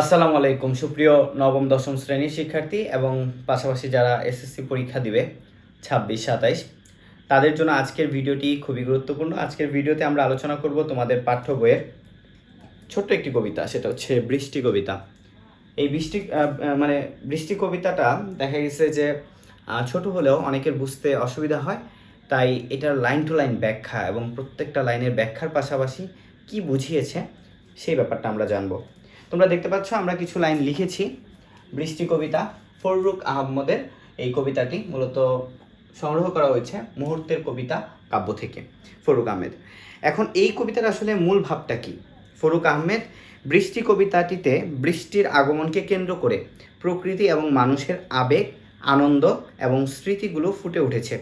আসসালামু আলাইকুম। সুপ্রিয় নবম, দশম শ্রেণির শিক্ষার্থী এবং পাশাপাশি যারা এসএসসি পরীক্ষা দিবে ছাব্বিশ, সাতাইশ, তাদের জন্য আজকের ভিডিওটি খুবই গুরুত্বপূর্ণ। আজকের ভিডিওতে আমরা আলোচনা করব তোমাদের পাঠ্য বইয়ের ছোট্ট একটি কবিতা, সেটা হচ্ছে বৃষ্টি কবিতা। এই বৃষ্টি মানে বৃষ্টি কবিতাটা দেখা গেছে যে ছোট হলেও অনেকের বুঝতে অসুবিধা হয়, তাই এটার লাইন টু লাইন ব্যাখ্যা এবং প্রত্যেকটা লাইনের ব্যাখ্যার পাশাপাশি কি বুঝিয়েছে সেই ব্যাপারটা আমরা জানব। তোমরা দেখতে পাচ্ছ, আমরা কিছু লাইন লিখেছি। বৃষ্টি কবিতা ফররুক আহমদের এই কবিতাটি মূলত সংগ্রহ করা হয়েছে মুহূর্তের কবিতা কাব্য থেকে ফরুক আহমেদ। এখন এই কবিতার আসলে মূল ভাবটা কি? ফরুক আহমেদ বৃষ্টি কবিতাটিতে বৃষ্টির আগমনকে কেন্দ্র করে প্রকৃতি এবং মানুষের আবেগ, আনন্দ এবং স্মৃতিগুলো ফুটে উঠেছে।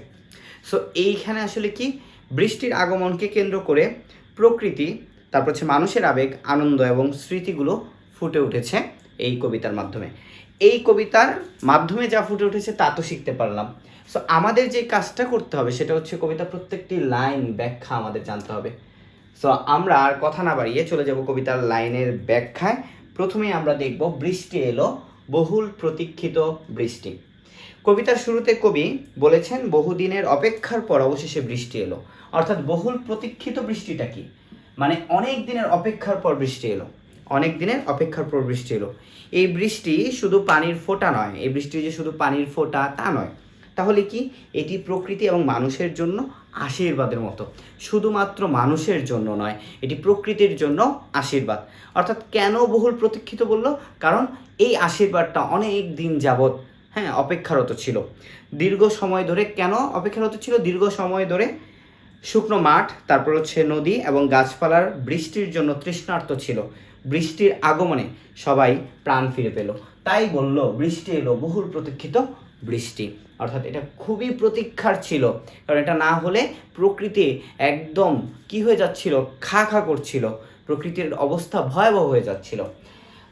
সো এইখানে আসলে কি? বৃষ্টির আগমনকে কেন্দ্র করে প্রকৃতি, তারপর হচ্ছে মানুষের আবেগ, আনন্দ এবং স্মৃতিগুলো ফুটে উঠেছে এই কবিতার মাধ্যমে। এই কবিতার মাধ্যমে যা ফুটে উঠেছে তা তো শিখতে পারলাম। সো আমাদের যে কাজটা করতে হবে সেটা হচ্ছে কবিতা প্রত্যেকটি লাইন ব্যাখ্যা আমাদের জানতে হবে। সো আমরা আর কথা না বাড়িয়ে চলে যাব কবিতার লাইনের ব্যাখ্যায়। প্রথমেই আমরা দেখব, বৃষ্টি এলো, বহুল প্রতীক্ষিত বৃষ্টি। কবিতার শুরুতে কবি বলেছেন, বহুদিনের অপেক্ষার পর অবশেষে বৃষ্টি এলো। অর্থাৎ বহুল প্রতীক্ষিত বৃষ্টিটা কি? মানে অনেক দিনের অপেক্ষার পর বৃষ্টি এলো। অনেক দিনের অপেক্ষার পর বৃষ্টি এলো এই বৃষ্টি শুধু পানির ফোঁটা নয়, এই বৃষ্টি যে শুধু পানির ফোঁটা তা নয়। তাহলে কি এটি প্রকৃতি এবং মানুষের জন্য আশীর্বাদের মতো? শুধুমাত্র মানুষের জন্য নয়, এটি প্রকৃতির জন্য আশীর্বাদ। অর্থাৎ কেন বহুল প্রতীক্ষিত বলল? কারণ এই আশীর্বাদটা অনেক দিন যাবৎ হ্যাঁ অপেক্ষারত ছিল। দীর্ঘ সময় ধরে কেন অপেক্ষারত ছিল? দীর্ঘ সময় ধরে শুকনো মাঠ, তারপর হচ্ছে নদী এবং গাছপালার বৃষ্টির জন্য তৃষ্ণার্ত ছিল। বৃষ্টির আগমনে সবাই প্রাণ ফিরে পেল। তাই বলল, বৃষ্টি এলো, বহুল প্রতীক্ষিত বৃষ্টি। অর্থাৎ এটা খুবই প্রতীক্ষার ছিল। কারণ এটা না হলে প্রকৃতি একদম কি হয়ে যাচ্ছিল? খা খা করছিল। প্রকৃতির অবস্থা ভয়াবহ হয়ে যাচ্ছিল।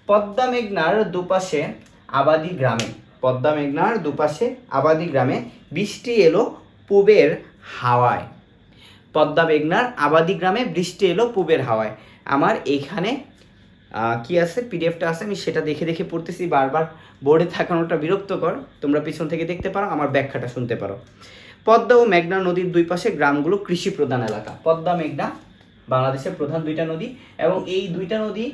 পদ্মা মেঘনার দুপাশে আবাদি গ্রামে, পদ্মা মেঘনার দুপাশে আবাদি গ্রামে বৃষ্টি এলো পূবের হাওয়ায়। পদ্মা মেঘনার আবাদি গ্রামে বৃষ্টি এলো পূবের হাওয়ায়। আমার এইখানে কি আছে? পিডিএফটা আছে, আমি সেটা দেখে দেখে পড়তেছি, বারবার বোর্ডে থাকানোটা বিরক্তকর। তোমরা পিছন থেকে দেখতে পারো, আমার ব্যাখ্যাটা শুনতে পারো। পদ্মা ও মেঘনা নদীর দুই পাশে গ্রামগুলো কৃষি প্রধান এলাকা। পদ্মা, মেঘনা বাংলাদেশের প্রধান দুইটা নদী এবং এই দুইটা নদী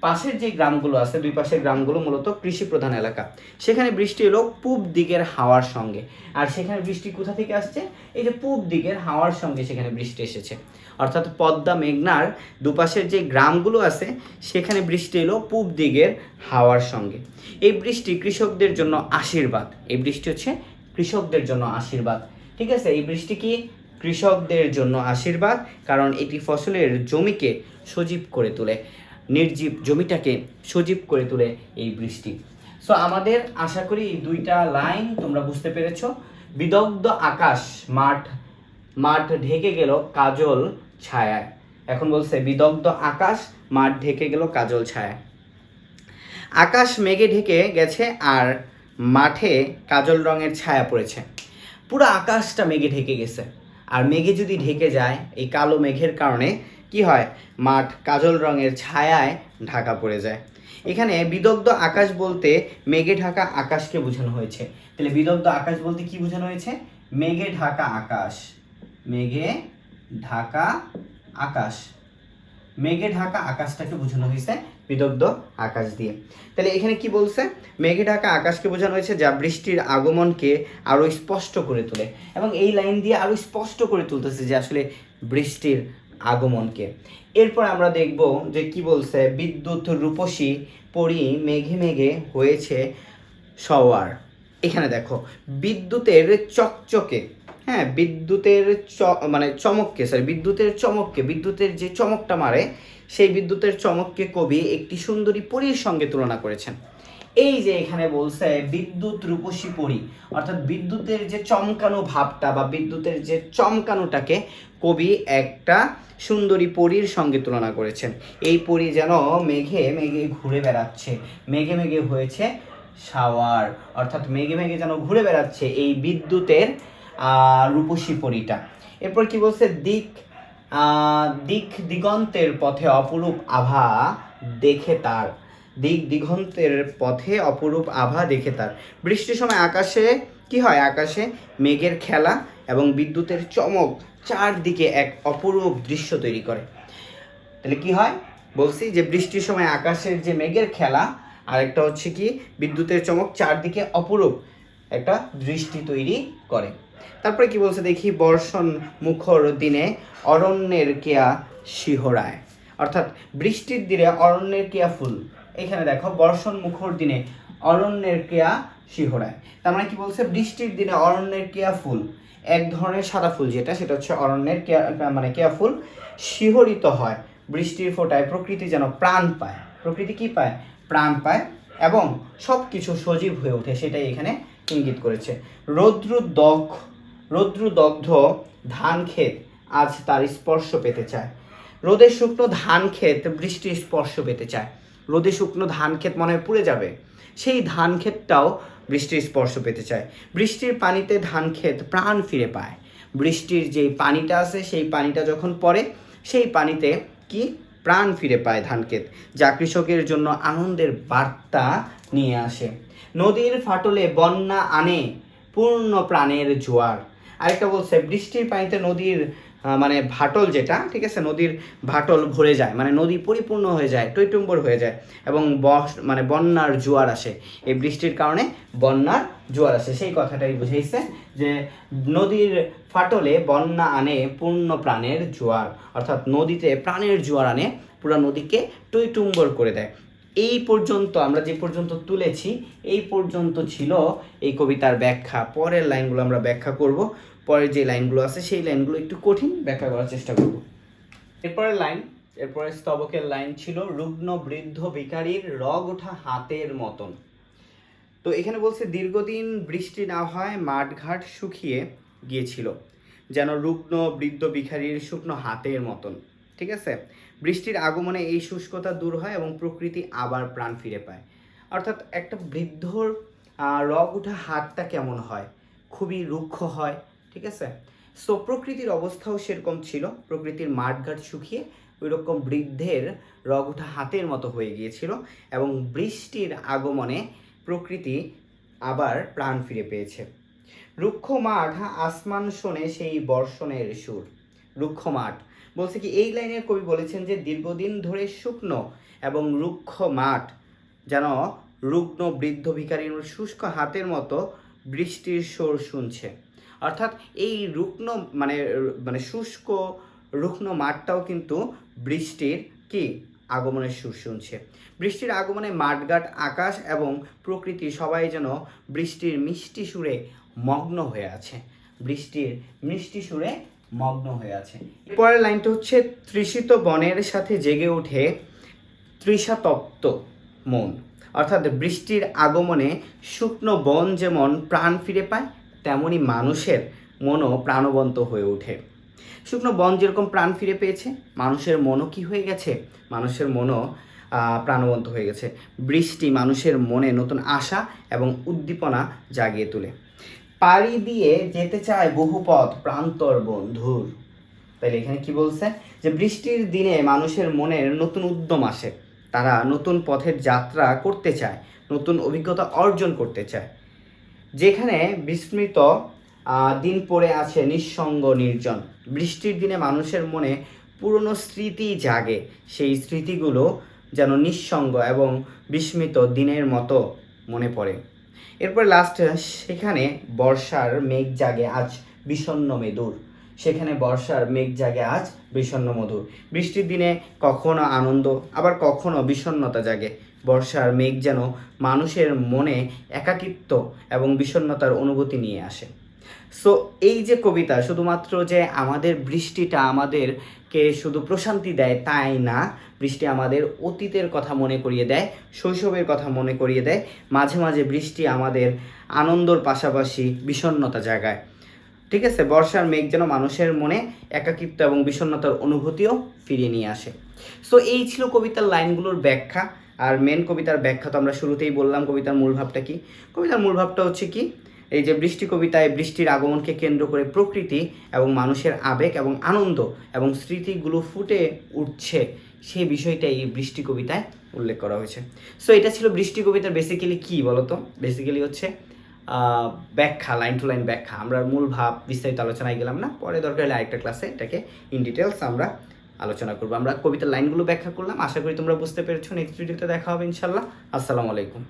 পাশের যে গ্রামগুলো আছে, দুই পাশের গ্রামগুলো মূলত কৃষি প্রধান এলাকা। সেখানে বৃষ্টি এলো পূব দিকের হাওয়ার সঙ্গে। আর সেখানে বৃষ্টি কোথা থেকে আসছে? এই যে পূব দিকের হাওয়ার সঙ্গে সেখানে বৃষ্টি এসেছে। অর্থাৎ পদ্মা মেঘনার দুপাশের যে গ্রামগুলো আছে, সেখানে বৃষ্টি এলো পূব দিকের হাওয়ার সঙ্গে। এই বৃষ্টি কৃষকদের জন্য আশীর্বাদ। এই বৃষ্টি হচ্ছে কৃষকদের জন্য আশীর্বাদ। ঠিক আছে? এই বৃষ্টি কি কৃষকদের জন্য আশীর্বাদ? কারণ এটি ফসলের জমিকে সজীব করে তোলে। নির্জীব জমিটাকে সজীব করে তোলে এই বৃষ্টি। সো আমাদের আশা করি এই দুইটা লাইন তোমরা বুঝতে পেরেছ। বিদগ্ধ আকাশ, মাঠ মাঠ ঢেকে গেল কাজল ছায়ায়। এখন বলছে, বিদগ্ধ আকাশ, মাঠ ঢেকে গেল কাজল ছায়ায়। আকাশ মেঘে ঢেকে গেছে আর মাঠে কাজল রঙের ছায়া পড়েছে। পুরো আকাশটা মেঘে ঢেকে গেছে। আর মেঘে যদি ঢেকে যায়, এই কালো মেঘের কারণে কি হয়? মাঠ কাজল রঙের ছায়ায় ঢাকা পড়ে যায়। এখানে বিদগ্ধ আকাশ বলতে মেঘে ঢাকা আকাশকে বোঝানো হয়েছে। তাহলে বিদগ্ধ আকাশ বলতে কি বোঝানো হয়েছে? মেঘে ঢাকা আকাশ। মেঘে ঢাকা আকাশ। মেঘে ঢাকা আকাশটাকে বোঝানো হয়েছে বিদগ্ধ আকাশ দিয়ে। তাহলে এখানে কি বলছে? মেঘে ঢাকা আকাশকে বোঝানো হয়েছে যা বৃষ্টির আগমনকে আরও স্পষ্ট করে তোলে। এবং এই লাইন দিয়ে আরও স্পষ্ট করে তুলতেছে যে আসলে বৃষ্টির আগমনকে। এরপর আমরা দেখব যে কি বলছে, বিদ্যুৎ রূপসী পরি মেঘে মেঘে হয়েছে সওয়ার। এখানে দেখো, বিদ্যুতের চকচকে হ্যাঁ বিদ্যুতের চ মানে চমককে সরি বিদ্যুতের চমককে, বিদ্যুতের যে চমকটা মারে সেই বিদ্যুতের চমককে কবি একটি সুন্দরী পরীর সঙ্গে তুলনা করেছেন। এই যে এখানে বলছে বিদ্যুৎ রূপসী পরি, অর্থাৎ বিদ্যুতের যে চমকানো ভাবটা বা বিদ্যুতের যে চমকানোটাকে কবি একটা সুন্দরী পরীর সঙ্গে তুলনা করেছেন। এই পরী যেন মেঘে মেঘে ঘুরে বেড়াচ্ছে, মেঘে মেঘে হয়েছে শাওয়ার, অর্থাৎ মেঘে মেঘে যেন ঘুরে বেড়াচ্ছে এই বিদ্যুতের রূপসী পরীটা। এরপর কি বলছে দিক দিক দিগন্তের পথে অপরূপ আভা দেখে তার। দিক দিগন্তের পথে অপরূপ আভা দেখে তার। বৃষ্টির সময় আকাশে কি হয়? আকাশে মেঘের খেলা এবং বিদ্যুতের চমক চারদিকে এক অপরূপ দৃশ্য তৈরি করে। তাহলে কি হয়? বলছি যে বৃষ্টির সময় আকাশের যে মেঘের খেলা আর একটা হচ্ছে কি? বিদ্যুতের চমক চারদিকে অপরূপ একটা দৃষ্টি তৈরি করে। তারপরে কি বলছে? দেখি বর্ষণ মুখর দিনে অরণ্যের কেয়া শিহরায়। অর্থাৎ বৃষ্টির দিনে অরণ্যের কেয়া ফুল। এখানে দেখো, বর্ষণ মুখর দিনে অরণ্যের কেয়া শিহরায়। তার মানে কি বলছে? বৃষ্টির দিনে অরণ্যের কেয়া ফুল। এক ধরনের সাদা ফুল যেটা, সেটা হচ্ছে অরণ্যের কেয়া মানে কেয়া ফুল শিহরিত হয়। বৃষ্টির ফোঁটায় প্রকৃতি যেন প্রাণ পায়। প্রকৃতি কি পায়? প্রাণ পায় এবং সব কিছু সজীব হয়ে ওঠে। সেটাই এখানে ইঙ্গিত করেছে। রৌদ্র দগ্ধ রৌদ্র দগ্ধ ধান ক্ষেত আজ তার স্পর্শ পেতে চায়। রোদে শুকনো ধান ক্ষেত বৃষ্টির স্পর্শ পেতে চায়। রোদে শুকনো ধান ক্ষেত মনে হয় পুড়ে যাবে। সেই ধান ক্ষেতটাও বৃষ্টির স্পর্শ পেতে চায়। বৃষ্টির পানিতে ধান ক্ষেত প্রাণ ফিরে পায়। বৃষ্টির যেই পানিটা আছে, সেই পানিটা যখন পড়ে, সেই পানিতে কি? প্রাণ ফিরে পায় ধানক্ষেত, যা কৃষকের জন্য আনন্দের বার্তা নিয়ে আসে। নদীর ফাটলে বন্যা আনে পূর্ণ প্রাণের জোয়ার। আরেকটা বলছে, বৃষ্টির পানিতে নদীর মানে ভাটল যেটা, ঠিক আছে, নদীর ভাটল ভরে যায় মানে নদী পরিপূর্ণ হয়ে যায়, টৈটুম্বর হয়ে যায়, এবং বস মানে বন্যার জোয়ার আসে। এই বৃষ্টির কারণে বন্যার জোয়ার আসে। সেই কথাটাই বুঝাইছে যে নদীর ফাটলে বন্যা আনে পূর্ণ প্রাণের জোয়ার, অর্থাৎ নদীতে প্রাণের জোয়ার আনে, পুরো নদীকে টইটুম্বর করে দেয়। এই পর্যন্ত, আমরা যে পর্যন্ত তুলেছি, এই পর্যন্ত ছিল এই কবিতার ব্যাখ্যা। পরের লাইনগুলো আমরা ব্যাখ্যা করব। পরের যে লাইনগুলো আছে, সেই লাইনগুলো একটু কঠিন ব্যাখ্যা করার চেষ্টা করব। এরপরের লাইন এরপরে স্তবকের লাইন ছিল, রুগ্ন বৃদ্ধ ভিখারির রগ ওঠা হাতের মতন। তো এখানে বলছে, দীর্ঘদিন বৃষ্টি না হয়, মাঠঘাট শুকিয়ে গিয়েছিল, যেন রুগ্ন বৃদ্ধ ভিখারির শুকনো হাতের মতন। ঠিক আছে? বৃষ্টির আগমনে এই শুষ্কতা দূর হয় এবং প্রকৃতি আবার প্রাণ ফিরে পায়। অর্থাৎ একটা বৃদ্ধর রগ ওঠা হাতটা কেমন হয়? খুবই রুক্ষ হয় ঠিক আছে? সো প্রকৃতির অবস্থাও সেরকম ছিল। প্রকৃতির মাঠঘাট শুকিয়ে ওই রকম বৃদ্ধের রগ ওঠা হাতের মতো হয়ে গিয়েছিল এবং বৃষ্টির আগমনে প্রকৃতি আবার প্রাণ ফিরে পেয়েছে। রুক্ষ মাঠ, আসমান শোনে সেই বর্ষণের সুর। রুক্ষ মাঠ। বলছে কি, এই লাইনের কবি বলেছেন যে, দীর্ঘদিন ধরে শুকনো এবং রুক্ষ মাঠ যেন রুগ্ন বৃদ্ধ ভিখারীর শুষ্ক হাতের মতো বৃষ্টির সুর শুনছে। অর্থাৎ এই রুগ্ন মানে মানে শুষ্ক রুগ্ন মাঠটাও কিন্তু বৃষ্টির কি আগমনের সুর শুনছে। বৃষ্টির আগমনে মাঠঘাট, আকাশ এবং প্রকৃতি সবাই যেন বৃষ্টির মিষ্টি সুরে মগ্ন হয়ে আছে। বৃষ্টির মিষ্টি সুরে মগ্ন হয়ে আছে। পরের লাইনটা হচ্ছে, তৃষিত বনের সাথে জেগে ওঠে তৃষাতপ্ত মন। অর্থাৎ বৃষ্টির আগমনে শুকনো বন যেমন প্রাণ ফিরে পায় তেমনি মানুষের মনও প্রাণবন্ত হয়ে ওঠে। শুকনো বন যেরকম প্রাণ ফিরে পেয়েছে, মানুষের মনও কি হয়ে গেছে? মানুষের মনও প্রাণবন্ত হয়ে গেছে। বৃষ্টি মানুষের মনে নতুন আশা এবং উদ্দীপনা জাগিয়ে তোলে। পাড়ি দিয়ে যেতে চায় বহু পথ প্রান্তর বন্ধুর। তাইলে এখানে কি বলছে? যে বৃষ্টির দিনে মানুষের মনের নতুন উদ্যম আসে। তারা নতুন পথের যাত্রা করতে চায়, নতুন অভিজ্ঞতা অর্জন করতে চায়। যেখানে বিস্মৃত দিন পড়ে আছে নিঃসঙ্গ নির্জন। বৃষ্টির দিনে মানুষের মনে পুরনো স্মৃতি জাগে। সেই স্মৃতিগুলো যেন নিঃসঙ্গ এবং বিস্মিত দিনের মতো মনে পড়ে। এরপর লাস্ট সেখানে বর্ষার মেঘ জাগে আজ বিষণ্ণ মেদুর। সেখানে বর্ষার মেঘ জাগে আজ বিষণ্ণ মধুর। বৃষ্টির দিনে কখনো আনন্দ, আবার কখনো বিষণ্ণতা জাগে। বর্ষার মেঘ যেন মানুষের মনে একাকিত্ব এবং বিষণ্ণতার অনুভূতি নিয়ে আসে। সো এই যে কবিতা শুধুমাত্র যে আমাদের বৃষ্টিটা আমাদেরকে শুধু প্রশান্তি দেয় তাই না, বৃষ্টি আমাদের অতীতের কথা মনে করিয়ে দেয়, শৈশবের কথা মনে করিয়ে দেয়, মাঝে মাঝে বৃষ্টি আমাদের আনন্দর পাশাপাশি বিষণ্ণতা জাগায়। ঠিক আছে? বর্ষার মেঘ যেন মানুষের মনে একাকিত্ব এবং বিষণ্ণতার অনুভূতিও ফিরিয়ে নিয়ে আসে। সো এই ছিল কবিতার লাইনগুলোর ব্যাখ্যা। আর মেন কবিতার ব্যাখ্যা তো আমরা শুরুতেই বললাম, কবিতার মূল ভাবটা কি? কবিতার মূল ভাবটা হচ্ছে কি? এই যে বৃষ্টি কবিতায় বৃষ্টির আগমনকে কেন্দ্র করে প্রকৃতি এবং মানুষের আবেগ এবং আনন্দ এবং স্মৃতিগুলো ফুটে উঠছে, সেই বিষয়টা এই বৃষ্টি কবিতায় উল্লেখ করা হয়েছে। সো এটা ছিল বৃষ্টি কবিতার বেসিক্যালি কী বলতো? বেসিক্যালি হচ্ছে ব্যাখ্যা লাইন টু লাইন ব্যাখ্যা। আমরা মূল ভাব বিস্তারিত আলোচনায় গেলাম না। পরে দরকার হলে আরেকটা ক্লাসে এটাকে ইন ডিটেলস আমরা আলোচনা করব। আমরা কবিতার লাইনগুলো ব্যাখ্যা করলাম। আশা করি তোমরা বুঝতে পেরেছ। নেক্সট ভিডিওতে দেখা হবে ইনশাল্লাহ। আসসালামু আলাইকুম।